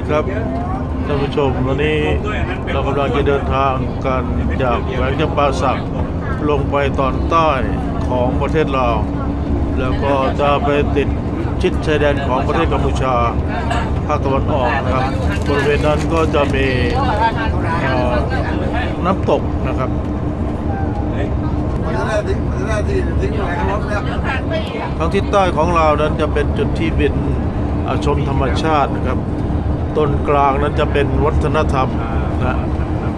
ดีครับท่านผู้ชมวันนี้เรากำลังจะเดินทางกันจากแหวงจำปาสักลงไปตอนใต้ของประเทศลาวแล้วก็จะไปติดชิดชายแดนของประเทศกัมพูชาภาคตะวันออกนะครับบริเวณนั้นก็จะมีน้ำตกนะครับทางทิศใต้ของเรานั้นจะเป็นจุดที่เป็นชมธรรมชาตินะครับ ต้นกลางนั้นจะเป็นวัฒนธรรมนะ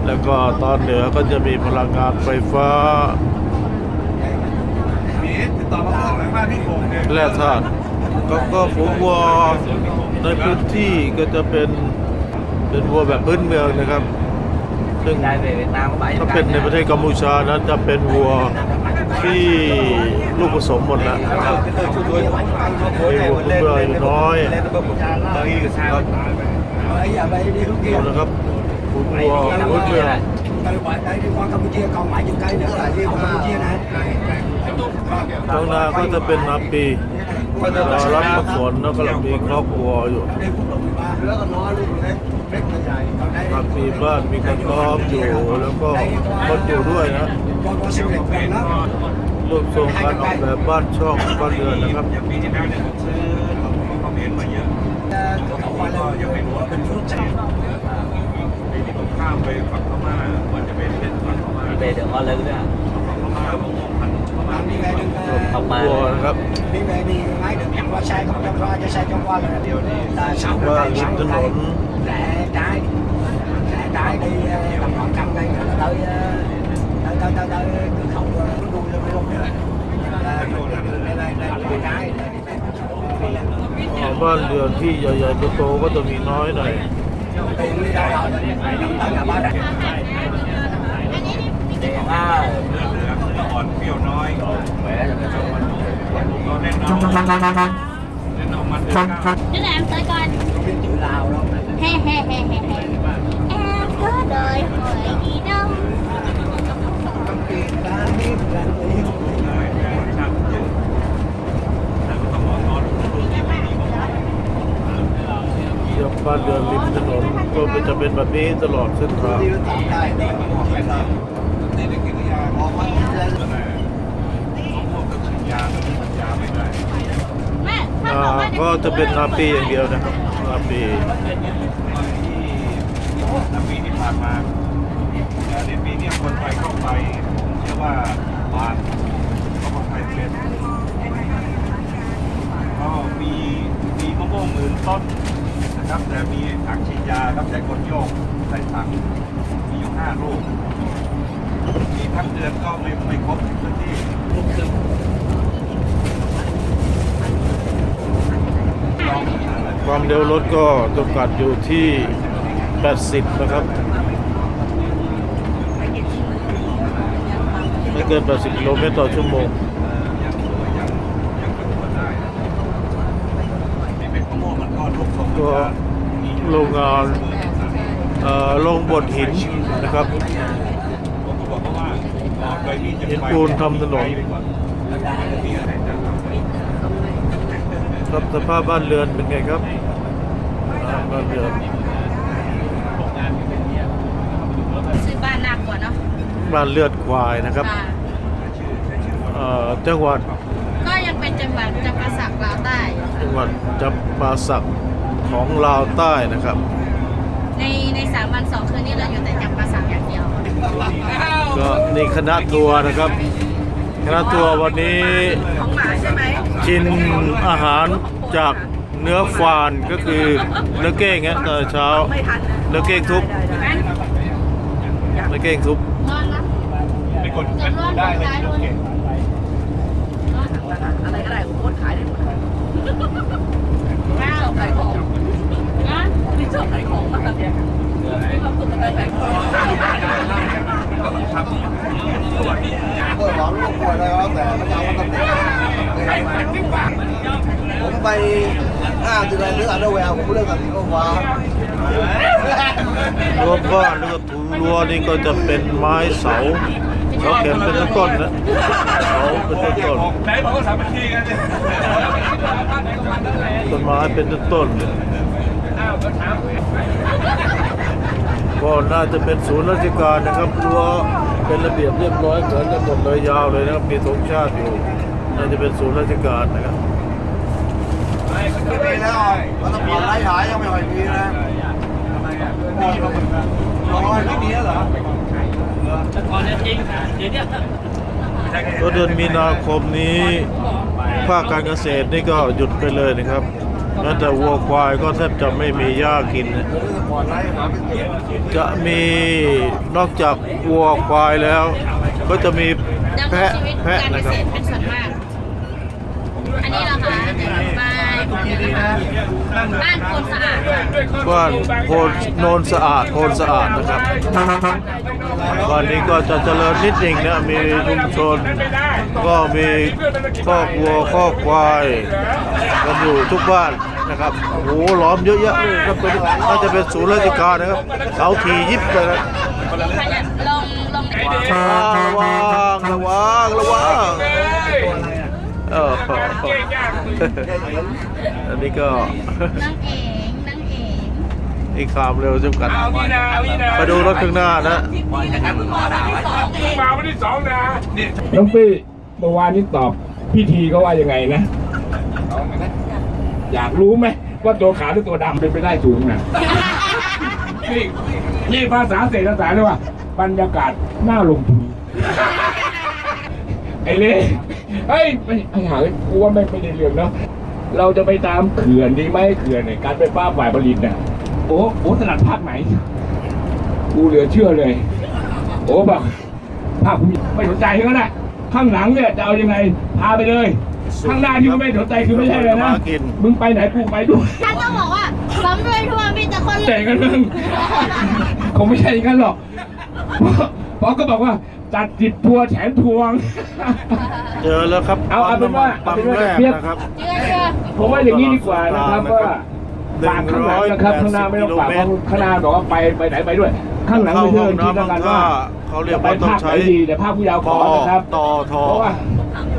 แล้วก็ตอนเหนือก็จะมีพลังงานไฟฟ้าติดต่อมาเรื่องไหนบ้านที่โป่งเนี่ยแร่ธาตุก็ก็ฝูงวัวในพื้นที่ก็จะเป็นเป็นวัวแบบพื้นเมืองนะครับซึ่งถ้าเป็นในประเทศกัมพูชานั้นจะเป็นวัวที่ลูกผสมหมดแล้วนะครับมีวัวพื้นเมืองอยู่น้อย sao ดูนะครับฝูงวัวพื้นเมือง đây đi qua Campuchia còn mãi chục cây nữa là đi qua Campuchia này ตรงนาก็จะเป็นนาปีรอรับน้ำฝนแล้วก็มีครอบครัวอยู่ đây quốc lộ 13แล้วก็น้อยลูกเล็กเล็กใหญ่ còn đây ครับมีบ้านมีกระต๊อบอยู่แล้วก็คนอยู่ด้วยนะ qua qua siêu đẹp gần đó รูปทรงการออกแบบบ้านช่องบ้านเรือนนะครับ cửa khẩu qua lênยังไม่รู้ว่าเป็นชุดไหนปีที่ผมข้ามไปฝั่งพม่าว่าจะเป็นเป็นฝั่งพม่า về đường Hoa Lư đó ฝั่งพม่าผมมองพันพม่า đi về đường ครอบครัวนะครับ đi về đi máy đường qua xe không cho qua cho xe cho qua là điều đi là sáu Qua cây những sáu cái cây lộn. rẽ trái rẽ trái đi ờ, tầm khoảng trăm cây nữa là tới ờ, tới tới tới tới cửa บ้านเรือนที่ใหญ่ๆโตๆก็จะมีน้อยหน่อย tiền đi đâu rồi tới nhà ba đây đèn á เนื้อเหลืองเนื้ออ่อนเปรี้ยวน้อย khỏe rồi cái số mình บ้านเรือนริมถนนก็จะเป็นแบบนี้ตลอดเส้นทางก็จะเป็นนาปีอย่างเดียวนะครับนาปีาปีที่ผ่านมาในปีนี้คนไข้าไปผมเชื่อว่ามาไทยเป็นก็มีมีมะม่วงหมื่นต้นนะครับ แต่มี ถังฉีดยาครับใช้คนโยกใส่ถังมีอยู่ห้าลูกมีทั้งเดือนก็ไม่ไม่ครบพื้นที่ลูกซึ่งลองความเร็วรถก็จำกัดอยู่ที่ 80 นะครับ ไม่เกิน 80 กิโลเมตรต่อชั่วโมงก็ โรงงานเอ่อโรงบดหินนะครับหินปูนทำถนนครับสภาพบ้านเรือนเป็นไงครับอ่าบ้านเรือน Sư ba nạc của nó บ้านเลือดควายนะครับค่ะเอ่อจังหวัดก็ยังเป็นจังหวัดจำปาสักลาวใต้จังหวัดจำปาสัก ของลาวใต้นะครับ ในในสามวันสองคืนนี้เราอยู่แต่จำปาสักอย่างเดียวก็นี่คณะทัวร์นะครับ คณะทัวร์วันนี้ของหมาใช่ไหมกินอาหารจากเนื้อฟานก็คือเนื้อเก้งฮะตอนเช้าเนื้อเก้งทุบเนื้อเก้งทุบนอนนะเป็นคนจะนอนได้ได้เลยเลยอะไรก็ได้ผมโคตรขายได้หมดเลยว้าวขายของนะที่ ชอบขายของมากเลยมีความสุขกับการขายของปิดร้อนลูกป่วยเลยครับแต่ไม่เอามาตั้งแต่ผมไปห้าเดือนหรืออันเดอร์แวร์ผมเลิกกับสีฟ้ารั้วบ้านแล้วก็ถูรั้วนี่ก็จะเป็นไม้เสาเสาเข็มเป็นต้นๆนะเสาเป็นต้นไหนบอกว่าสามัคคีกันต้นไม้เป็นต้นๆเลย ก็น่าจะเป็นศูนย์ราชการนะครับรั้วเป็นระเบียบเรียบร้อยเหมือนกันหมดเลยยาวเลยนะครับมีธงชาติอยู่ น่าจะเป็นศูนย์ราชการนะครับมีแล้วเราต้องผ่อนไล่หายยังไม่ค่อยมีนะร้อยไม่มีแล้วเหรอก็เดือนมีนาคมนี้ภาคการเกษตรนี่ก็หยุดไปเลยนะครับ แม้แต่วัวควายก็แทบจะไม่มีหญ้ากินนะผ่อนไล่หาไม่เก็บจะมีนอกจากวัวควายแล้ว ก็จะมีดำเนิแพะนชีวิตแพะการเกนะครับษตรเป็นส่วนมาก อันนี้เหราคะบ้านบ้านคนสะอาดค่ะบ้านโพนโนนสะอาดโพนสะอาดนะครับบ้านนี้ก็จะเจริญนิดหนึ่งนะมีชุมชน ก็มีครอบวัวครอบควายกันอยู่ทุกบ้าน นะครับโอ้โหล้อมเยอะแยะเลยครับเป็นน่าจะเป็นศูนย์ราชการนะครับเสาทียิบเลยนะขยันลงลงระวังระวังระวังเอออันนี้ก็นั่งเองนั่งเองอีกคามเร็วจำกัดไปดูรถข้างหน้านะมาวันที่สองนะน้องปี้เมื่อวานนี้ตอบพี่ทีเขาว่ายังไงนะ อยากรู้ไหมว่าตัวขาวหรือตัวดำเป็นไปได้สูงนะนี่นี่ภาษาเศรษฐศาสตร์เรียว่า บรรยากาศน่าลงทุนไอ้เล่เฮ้ยไอ้หาเอ้ยกูว่าไม่ไม่ได้เรื่องเนาะเราจะไปตามเขื่อนดีไหมเขื่อนเนี่ยการไฟฟ้าฝ่ายผลิตเนี่ยโอ้โอ้ถนัดภาคไหนกูเหลือเชื่อเลย โอ้แบบภาคภูไม่สนใจเขาแหละข้างหลังเนี่ยจะเอายังไงพาไปเลย ข้างหน้าที่ก็ไม่สนใจคือไม่ใช่เลยนะกินมึงไปไหนกูไปด้วย ท่านก็บอกว่าซ้ำด้วยทั่วมีแต่คนแต่กันมึงคงไม่ใช่อย่างนั้นหรอกเพราะก็บอกว่าจัดจิตทัวร์แถมทวง เจอแล้วครับเอาเอาเป็นว่าปั๊มเอาเป็นว่าแรกเทียบ นะครับ เชื่อเชื่อ ผมว่าอย่างนี้ดีกว่านะครับว่าฝากข้างหลังนะครับข้างหน้าไม่ต้องฝากเพราะข้างหน้าบอกว่าไปไปไหนไปด้วย ข้างหลังไม่เชื่อคิดแล้วกันว่าเขาเรียกไปว่าต้องภาคไหนใช้ดีแต่ภาคผู้ยาวขกอนะครับต่อทอเพราะว่า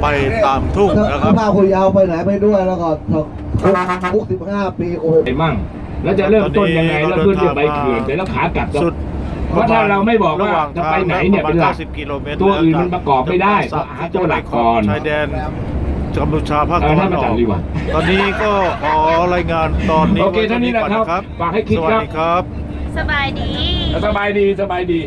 ไปตามทุ่งนะครับถ้าคุยยาวไปไหนไปด้วยแล้วก็คุกสิบห้าปีโอ้ยไปมั่งแล้วจะเริ่มต้นยังไงแล้วเพื่อจะไปเขื่อนแต่แล้วขากลับจะสุดเพราะถ้าเราไม่บอกว่าระหงจะไปไหนเนี่ยทางเป็นหลักประมาณ90กิโลเมตรตัวอื่นมันประกอบไม่ได้จากต้องหาตัวหลักก่อนชายแดนกัมพูชาภาคเอตะอวันท่านอมาจัอดกดีกว่าตอนนี้ก็ขอรายงานตอนนี้โอเคไว้เท่านี้ก่อนะครับฝากให้คิดสวัสครับดีครับ สบายดี สบายดีสบายดี